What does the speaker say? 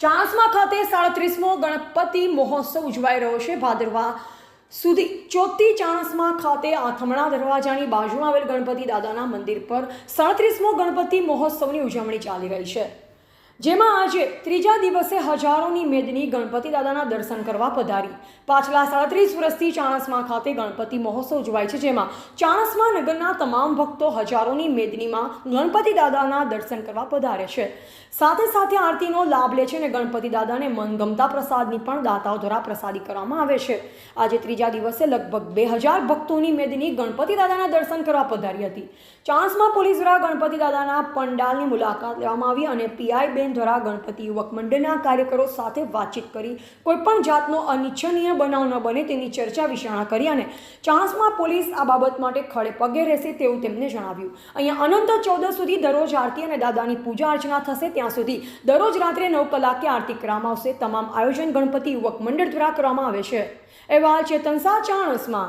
ચાણસ્મા ખાતે સાડત્રીસમો ગણપતિ મહોત્સવ ઉજવાઈ રહ્યો છે ભાદરવા સુધી. ચોથી ચાણસમાં ખાતે આથમણા દરવાજાની બાજુમાં આવેલ ગણપતિ દાદાના મંદિર પર સાડત્રીસમો ગણપતિ મહોત્સવની ઉજવણી ચાલી રહી છે. જેમાં આજે ત્રીજા દિવસે હજારોની મેદની ગણપતિ દાદાના દર્શન કરવા પધારી. પાછલા સાડત્રીસ વર્ષથી ચાણસમા ખાતે ગણપતિ મહોત્સવ ઉજવાય છે, જેમાં ચાણસમા નગરના તમામ ભક્તો હજારોની મેદનીમાં ગણપતિ દાદાના દર્શન કરવા પધારે છે. સાથે સાથે આરતીનો લાભ લે છે અને ગણપતિ દાદાને મનગમતા પ્રસાદની પણ દાતાઓ દ્વારા પ્રસાદી કરવામાં આવે છે. આજે ત્રીજા દિવસે લગભગ બે હજાર ભક્તોની મેદની ગણપતિ દાદાના દર્શન કરવા પધારી હતી. ચાણસમા પોલીસ દ્વારા ગણપતિ દાદાના પંડાલની મુલાકાત લેવામાં આવી અને પીઆઈ બેન દ્વારા ગણપતિ યુવક મંડળના કાર્યકરો સાથે વાતચીત કરી કોઈપણ જાતનો અનિચ્છનીય બનાવ ન બને તેની ચર્ચા વિચારણા કરી અને ચાણસ્મા પોલીસ આ બાબત માટે ખડે પગે રહેશે તેવું તેમને જણાવ્યું. અહીંયા અનંત ચૌદસ સુધી દરરોજ આરતી અને દાદાની પૂજા અર્ચના થશે. ત્યાં સુધી દરરોજ રાત્રે નવ કલાકે આરતી કરવામાં આવશે. તમામ આયોજન ગણપતિ યુવક મંડળ દ્વારા કરવામાં આવે છે. અહેવાલ ચેતન શાહ ચાણસ્મા.